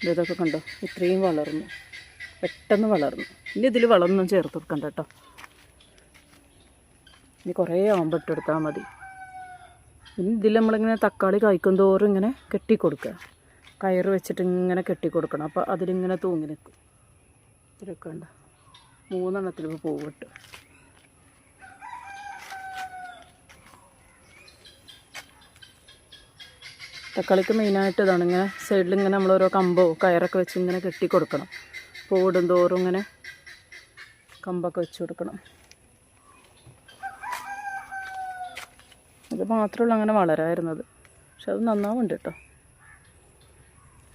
ഇത് ഇതൊക്കെ കണ്ടോ? ഇത്രയും വളർന്നു. പെട്ടെന്ന് വളർന്നു. ഇനി ഇതിൽ വളമൊന്നും ചേർത്ത് കൊടുക്കണ്ട കേട്ടോ. ഇനി കുറേ ആകുമ്പോൾ ഇട്ടെടുത്താൽ മതി. ഇനി ഇതിൽ നമ്മളിങ്ങനെ തക്കാളി കായ്ക്കും തോറും ഇങ്ങനെ കെട്ടിക്കൊടുക്കുക. കയറ് വെച്ചിട്ട് ഇങ്ങനെ കെട്ടിക്കൊടുക്കണം. അപ്പോൾ അതിലിങ്ങനെ തൂങ്ങി നിൽക്കും. ഇതൊക്കെ ഉണ്ട് മൂന്നെണ്ണത്തിൽ ഇപ്പോൾ പൂവിട്ട് തക്കാളിക്ക് മെയിനായിട്ട് ഇതാണ്. ഇങ്ങനെ സൈഡിൽ ഇങ്ങനെ നമ്മൾ ഓരോ കമ്പോ കയറൊക്കെ വെച്ച് ഇങ്ങനെ കെട്ടി കൊടുക്കണം. പൂവിടും തോറും ഇങ്ങനെ കമ്പൊക്കെ വെച്ച് കൊടുക്കണം. ഇത് മാത്രമുള്ള അങ്ങനെ വളരായിരുന്നത്. പക്ഷെ അത് നന്നാവുണ്ട് കേട്ടോ.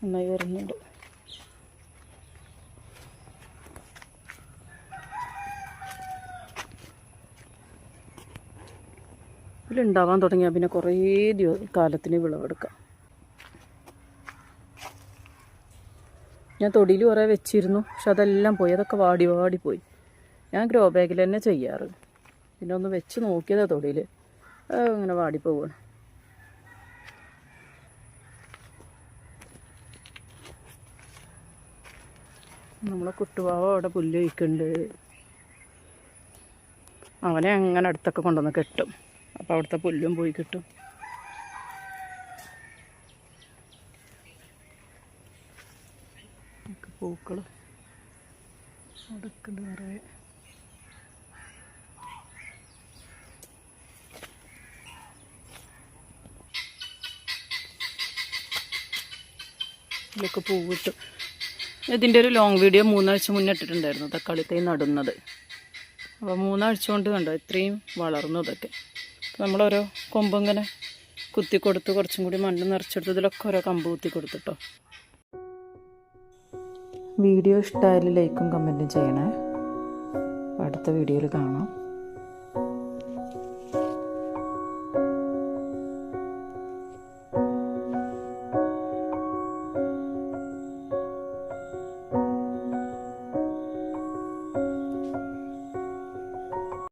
നന്നായി വരുന്നുണ്ട്. ഇതിലുണ്ടാവാൻ തുടങ്ങിയാൽ പിന്നെ കുറേ ദിവ കാലത്തിന് വിളവെടുക്കാം. ഞാൻ തൊടിയിൽ കുറേ വെച്ചിരുന്നു പക്ഷെ അതെല്ലാം പോയി. അതൊക്കെ വാടി വാടി പോയി. ഞാൻ ഗ്രോ ബാഗിൽ തന്നെ ചെയ്യാറ്. പിന്നെ ഒന്ന് വെച്ച് നോക്കിയതാ തൊടിയിൽ. ഇങ്ങനെ വാടിപ്പോവാണ് നമ്മളെ കുട്ടുപാവ അവിടെ പുല്ല് ഒഴിക്കുന്നുണ്ട് അവനെ അങ്ങനെ അടുത്തൊക്കെ കൊണ്ടുവന്ന് കെട്ടും. അപ്പോൾ അവിടുത്തെ പുല്ലും പോയി കിട്ടും. പൂക്കൾ അടക്കുണ്ട് നിറയെ. ഇതിലൊക്കെ പൂവിട്ട് ഇതിന്റെ ഒരു ലോങ് വീഡിയോ മൂന്നാഴ്ച മുന്നേ ഇട്ടിട്ടുണ്ടായിരുന്നു. തക്കാളി തൈ നടുന്നത്. അപ്പോൾ മൂന്നാഴ്ച കൊണ്ട് കണ്ടോ ഇത്രയും വളർന്നു ഇതൊക്കെ. നമ്മളോരോ കൊമ്പ് ഇങ്ങനെ കുത്തി കൊടുത്ത് കുറച്ചും കൂടി മണ്ണ് നിറച്ചെടുത്ത് ഇതിലൊക്കെ ഓരോ കമ്പ് കുത്തി കൊടുത്തിട്ടോ വീഡിയോ ഇഷ്ടമായാലും ലൈക്കും കമന്റും ചെയ്യണേ. അടുത്ത വീഡിയോയിൽ കാണാം.